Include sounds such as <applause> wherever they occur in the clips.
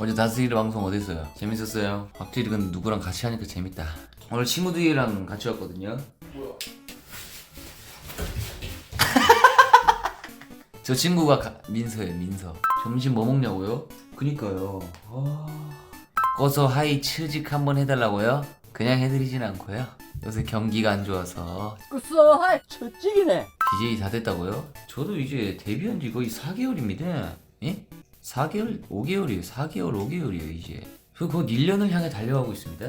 어제 다스리를 방송 어땠어요? 재밌었어요? 확실히 근데 누구랑 같이 하니까 재밌다. 오늘 친구들이랑 같이 왔거든요. 뭐야? <laughs> 저 친구가 가- 민서예요, 민서. 점심 뭐 먹냐고요? 그니까요. 아... 꺼서 하이 취직 한번 해달라고요? 그냥 해드리진 않고요. 요새 경기가 안 좋아서 그써 하이 첫찍이네 BJ 다 됐다고요? 저도 이제 데뷔한 지 거의 4개월입니다. 예? 4개월, 5개월이에요. 4개월, 5개월이에요, 이제. 저곧 1년을 향해 달려가고 있습니다.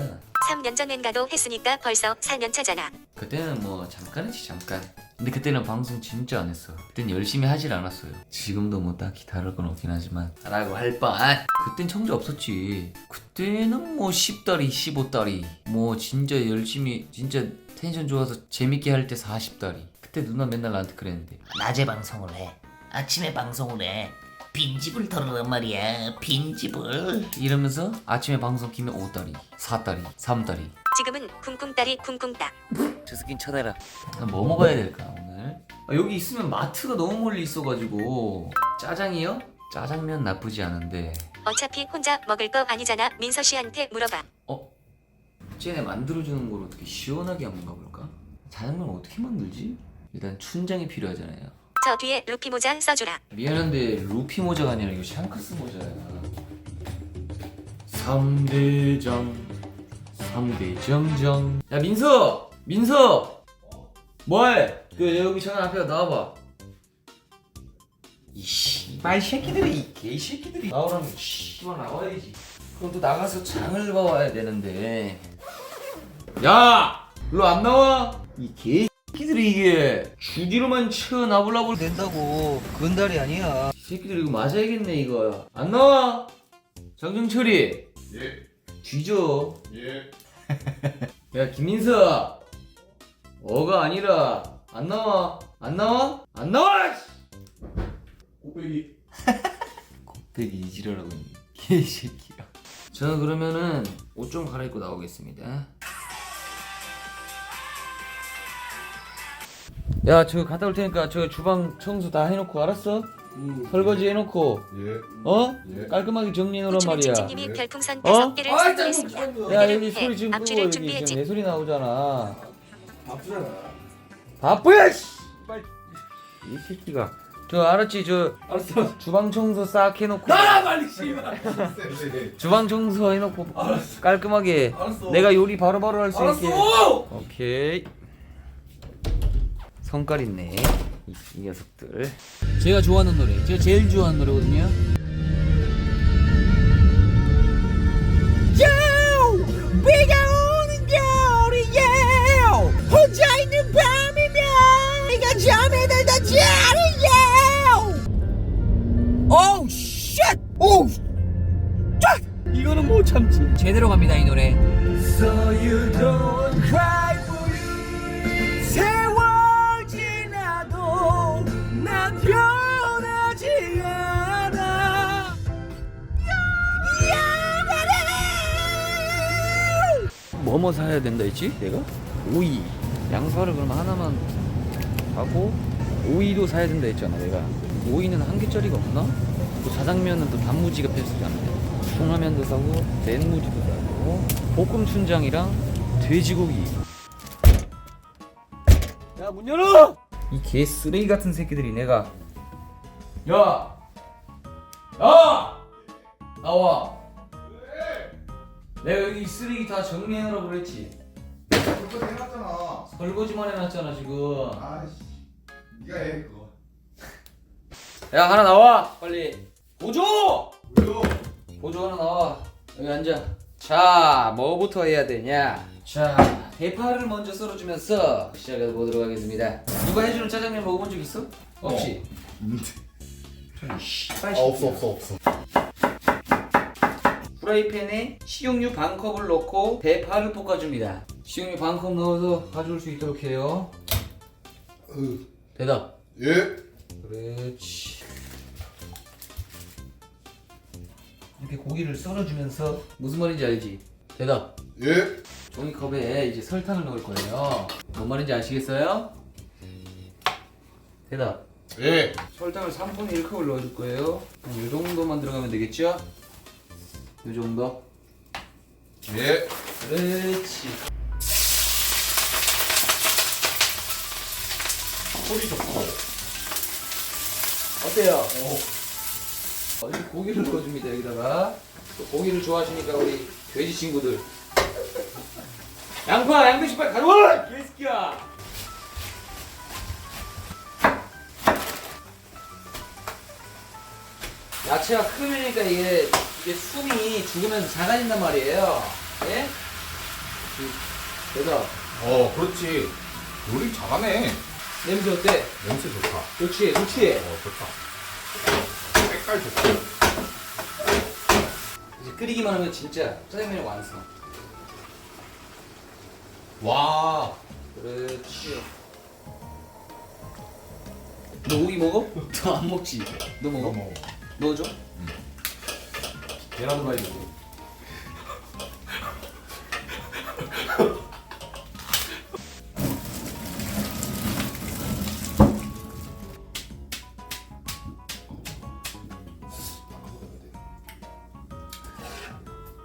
3년 전엔 가도 했으니까 벌써 4년 차잖아. 그때는 뭐 잠깐이지 잠깐 근데 그때는 방송 진짜 안 했어 그땐 열심히 하질 않았어요 지금도 뭐 딱히 다를 건 없긴 하지만 라고 할바 그땐 청자 없었지 그때는 뭐 10달이 15달이 뭐 진짜 열심히 진짜 텐션 좋아서 재밌게 할 때 40달이 그때 누나 맨날 나한테 그랬는데 낮에 방송을 해. 아침에 방송을 해. 빈집을 털으란 말이야. 빈집을. 이러면서 아침에 방송 키면 5달이 4달이 3달이 지금은 쿵쿵따리 쿵쿵따. 저 스킨 쳐내라. 뭐 먹어야 될까 오늘? 아, 여기 있으면 마트가 너무 멀리 있어가지고 짜장이요? 짜장면 나쁘지 않은데 어차피 혼자 먹을 거 아니잖아. 민서 씨한테 물어봐. 어? 쟤네 만들어주는 걸 어떻게 시원하게 한번 가볼까? 짜장면 어떻게 만들지? 일단 춘장이 필요하잖아요. 저 뒤에 루피 모자 써주라. 미안한데 루피 모자가 아니라 이거 샹크스 모자야. 3대장 3대 정정 야 민서! 민서! 뭐해? 그 여기 전화 앞에 나와봐 이 씨발 새끼들이 이 개새끼들이 나오라면 씨발 나와야지 그럼 또 나가서 장을 봐와야 되는데 야! 일로 안 나와? 이 개 새끼들이 이게 주디로만 쳐나불나불 된다고 그건 달이 아니야. 이 새끼들 이거 맞아야겠네 이거. 안 나와? 장정철이. 예. 뒤져. 예. <laughs> 야 김민서. 어가 아니라. 안 나와? 안 나와? 안 나와 꼬배기. 되게 <laughs> 이지랄하고 있네 개새끼야. 저는 그러면은 옷 좀 갈아입고 나오겠습니다 야 저거 갔다 올 테니까 저 주방 청소 다 해놓고 알았어? 설거지 해놓고 예. 어? 예. 깔끔하게 정리해놓으란 우주는 말이야 찐찐님이 별풍선 어? 5개를 아, 선물했습니다. 야 이를 여기 해. 소리 지금 끄고 앞줄을 여기 준비했지. 지금 내 소리 나오잖아 바쁘잖아. 바쁘야 이 새끼가 저 알았지 저 알았어. 주방 청소 싹 해놓고 나라 빨리 씨발. 네, <laughs> 주방 청소 해놓고 깔끔하게 알았어. 내가 요리 바로바로 할 수 있게 알았어. 오케이 성깔 있네 이, 이 녀석들. 제가 좋아하는 노래 제가 제일 좋아하는 노래거든요. 비가 오는 겨울이에 혼자 있는 밤이면 네가 잠에 들다 자리에 오우 쉣! 오우 이거는 못 참지. 제대로 갑니다 이 노래. So you don't cry 뭐뭐 사야 된다 했지 내가? 오이 양파를 그럼 하나만 하고 오이도 사야 된다 했잖아 내가 오이는 한 개짜리가 없나? 또 자장면은 또 단무지가 필수잖아요 통라면도 사고 덴무지도 사고 볶음 춘장이랑 돼지고기 야 문 열어! 이 개 쓰레기 같은 새끼들이 내가 야! 야! 나와 내가 여기 쓰레기 다 정리해놓으라고 그랬지 그거 해놨잖아. 설거지만 해놨잖아 지금 아이씨. 네가 해 그거. <laughs> 야 하나 나와 빨리 보조 왜요? 보조 하나 나와 여기 앉아 자 뭐부터 해야 되냐 자 대파를 먼저 썰어주면서 시작해 보도록 하겠습니다 누가 해주는 짜장면 먹어본 적 있어? 없지? <laughs> 저 씨발 아 없어. 없어 없어. 프라이팬에 식용유 반 컵을 넣고 대파를 볶아줍니다 식용유 반컵 넣어서 가져올 수 있도록 해요 으. 대답 예. 그렇지. 이렇게 고기를 썰어주면서 무슨 말인지 알지? 대답. 예. 종이컵에 이제 설탕을 넣을 거예요. 뭔 말인지 아시겠어요? 대답. 예. 설탕을 3분의 1컵을 넣어줄 거예요. 한이 정도만 들어가면 되겠죠? 이 정도. 예. 그렇지. 소리 좋고. 어때요? 어, 이 고기를 넣어줍니다 여기다가 또 고기를 좋아하시니까 우리 돼지 친구들 양파 양배추 빨리 가져와 개새끼야 야채가 크면이니까 이게 이게 숨이 죽으면서 작아진단 말이에요 예? 그, 대답 어, 그렇지. 요리 잘하네. 냄새 어때? 냄새 좋다. 좋지 좋지 어, 좋다. 색깔 좋고. 이제 끓이기만 하면 진짜 짜장면이 완성 와. 그렇지. 너 고기 먹어? <laughs> 너 안 먹지? 너 먹어? 먹어. 넣어줘? 계란 후라이 먹어.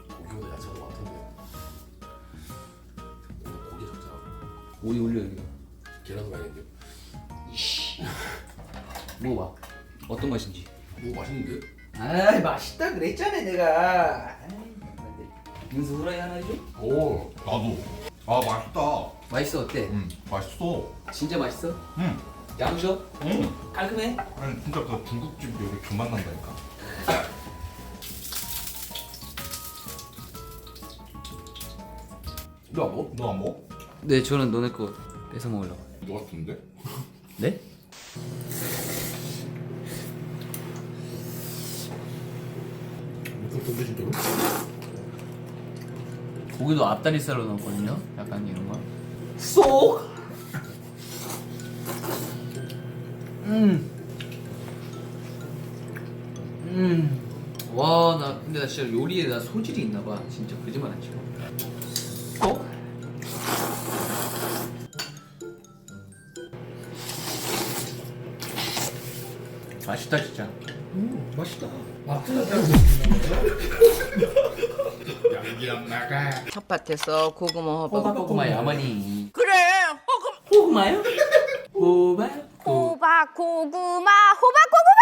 고기보다 야채가 더 많던데. 오늘 고기 적자. 오이 올려 여기. 계란 후라이인데. 먹어봐. 어떤 맛인지. 오 맛있는데? 아이 맛있다 그랬잖아 내가. 민수 후라이 하나 줘? 오 나도. 아 맛있다. 맛있어 어때? 음 맛있어. 진짜 맛있어? 음. 양셔? 음. 깔끔해? 아니 진짜 그 중국집 요리 금방 난다니까. <laughs> 너안 먹어? 너안 먹어? 네 저는 너네 거 뺏어 먹으려고. 너 같은데? 네? <laughs> 돈데 진짜로? 고기도 앞다리살로 넣었거든요. 약간 이런 거. 쏙. 음. 음. 와, 나 근데 나 진짜 요리에 나 소질이 있나 봐. 진짜 거짓말 안 치고. 쏙. 맛있다 진짜. 양기랑 나가. 텃밭에서 고구마 호박 호박고구마 야만이. 그래 호금 호구마요? 호박. 호박 고구마 호박 고구마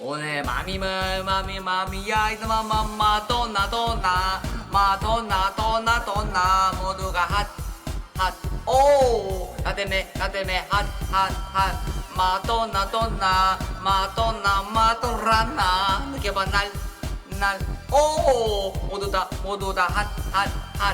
오늘 마미물 마미 마미야 이놈아 맘마 도나 도나 마 도나 도나 도나 모두가 핫핫오 나 때문에 나 때문에 핫핫핫 마도나 도나 마도나 마도라나 느껴봐 날 날 오 모두 다 모두 다 핫 핫 핫